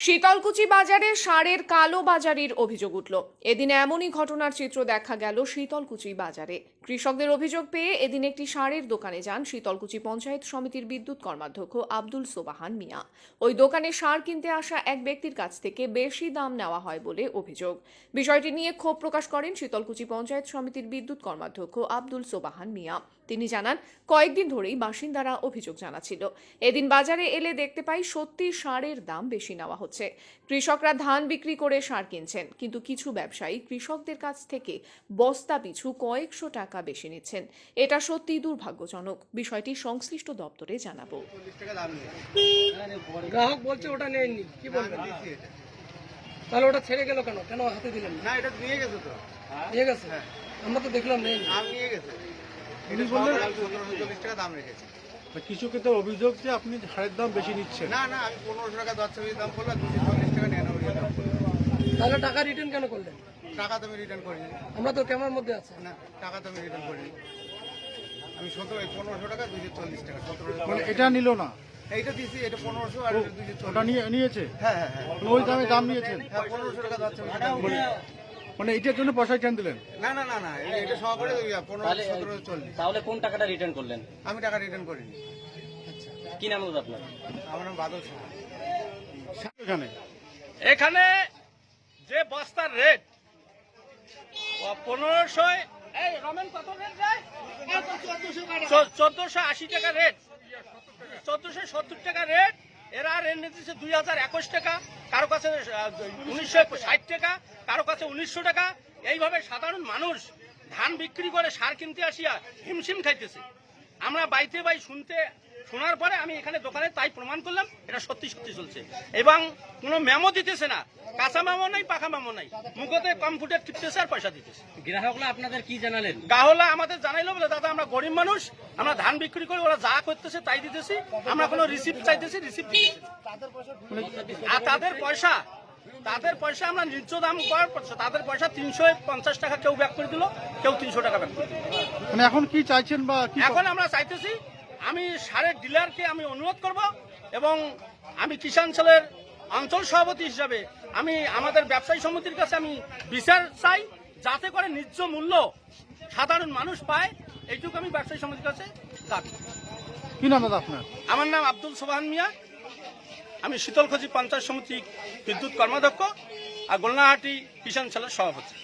শীতলকুচি বাজারে সারের কালো বাজারির অভিযোগ উঠল। এদিন এমনই ঘটনার চিত্র দেখা গেল শীতলকুচি বাজারে। কৃষকদের অভিযোগ পেয়ে এদিন একটি সারের দোকানে যান শীতলকুচি পঞ্চায়েত সমিতির বিদ্যুৎ কর্মাধ্যক্ষ আব্দুল সোবাহান মিয়া। ওই দোকানে সার কিনতে আসা এক ব্যক্তির কাছ থেকে বেশি দাম নেওয়া হয় বলে অভিযোগ। বিষয়টি নিয়ে ক্ষোভ প্রকাশ করেন শীতলকুচি পঞ্চায়েত সমিতির বিদ্যুৎ কর্মাধ্যক্ষ আব্দুল সোবাহান মিয়া। তিনি জানান, কয়েকদিন ধরেই বাসিন্দারা অভিযোগ জানাচ্ছিল। এদিন বাজারে এলে দেখতে পাই সত্যি সারের দাম বেশি নেওয়া হচ্ছে। কৃষকরা ধান বিক্রি করে সার কিনছেন, কিন্তু কিছু ব্যবসায়ী কৃষকদের কাছ থেকে বস্তা পিছু কয়েকশো টাকা বেশি নিচ্ছেন। এটা সত্যি দুর্ভাগ্যজনক। বিষয়টি সংশ্লিষ্ট দপ্তরে জানাব। টাকা গ্রাহক বলছে ওটা নেয়নি। কি বলবেন? তাহলে ওটা ছেড়ে গেল কেন? কেন হাতে দিলেন না? এটা নিয়ে গেছে তো। নিয়ে গেছে? আমরা তো দেখলাম নেয়নি আম নিয়ে গেছে। এটা সতেরোশো চল্লিশ টাকা দাম রেখেছে। কিছু তো অভিযোগ যে আপনি সারের দাম বেশি নিচ্ছেন। না না আমি পনেরোশো টাকা দশ ছবির দাম করলাম দুশো চল্লিশ টাকা নিরানব্বই দাম তাহলে টাকা রিটার্ন কেন করলেন? টাকা তো আমি রিটার্ন করিনি। আমরা তো ক্যামেরার মধ্যে আছে। না টাকা তো আমি রিটার্ন করিনি। আমি সতেরো পনেরোশো টাকা দুশো চল্লিশ টাকা সতেরোশো মানে এটা নিল না? এইটা দিয়েছি এটা পনেরোশো আর দুশো ওটা নিয়ে নিয়েছে? হ্যাঁ হ্যাঁ হ্যাঁ। মানে ওই দামে দাম নিয়েছেন? হ্যাঁ পনেরোশো টাকা। মানে এটার জন্য পয়সা কেন দিলেন? না না না না এটা- এটা সহকারে পনেরো চল্লিশ। তাহলে কোন টাকাটা রিটার্ন করলেন? আমি টাকা রিটার্ন করিনি। কি নাম দাদা আপনার? আমার নাম বাদল এখানে। এখানে যে বস্তার রেট পনেরোশো আশি টাকা রেট সত্তর টাকা রেট এরা রেট নিতেছে দুই হাজার একুশ টাকা। কারও কাছে উনিশশো ষাট টাকা, কারও কাছে উনিশশো টাকা। এইভাবে সাধারণ মানুষ ধান বিক্রি করে, সার কিনতে আসিয়া হিমশিম খাইতেছে। আমরা বাইতে বাই শুনতে শোনার পরে আমি এখানে দোকানে তাই প্রমাণ করলাম এটা সত্যি সত্যি চলছে। এবং কোনো মেমো দিতেছে না। কাঁচা মেমো নাই পাখা মেমো নাই। মুখতে কম্পিউটার টিপতেছে আর পয়সা দিতেছে। গ্রাহকরা আপনাদের কি জানালেন? গাহলা আমাদের জানাইলো বলে দাদা আমরা গরিব মানুষ আমরা ধান বিক্রি করে ওরা যা করতেছে তাই দিতেছি। আমরা কোনো রিসিপ্ট চাইতেছি রিসিপ্ট আর তাদের পয়সা তাদের পয়সা আমরা নিচ্ছ দাম করার পর তাদের পয়সা তিনশো পঞ্চাশ টাকা কেউ ব্যাক করে দিল কেউ তিনশো টাকা ব্যাক করে দিল। মানে এখন কি চাইছেন বা এখন আমরা চাইতেছি আমি সারের ডিলারকে আমি অনুরোধ করব এবং আমি কিষাণ সেলের অঞ্চল সভাপতি হিসাবে আমি আমাদের ব্যবসায়ী সমিতির কাছে আমি বিচার চাই যাতে করে ন্যায্য মূল্য সাধারণ মানুষ পায়। এইটুকু আমি ব্যবসায়ী সমিতির কাছে দাবি। কি নাম আপনার? আমার নাম আব্দুল সোহান মিয়া। আমি শীতলখোজি পঞ্চায়েত সমিতি বিদ্যুৎ কর্মাধ্যক্ষ আর গোলনাহাটি কিষাণ সেলের সভাপতি।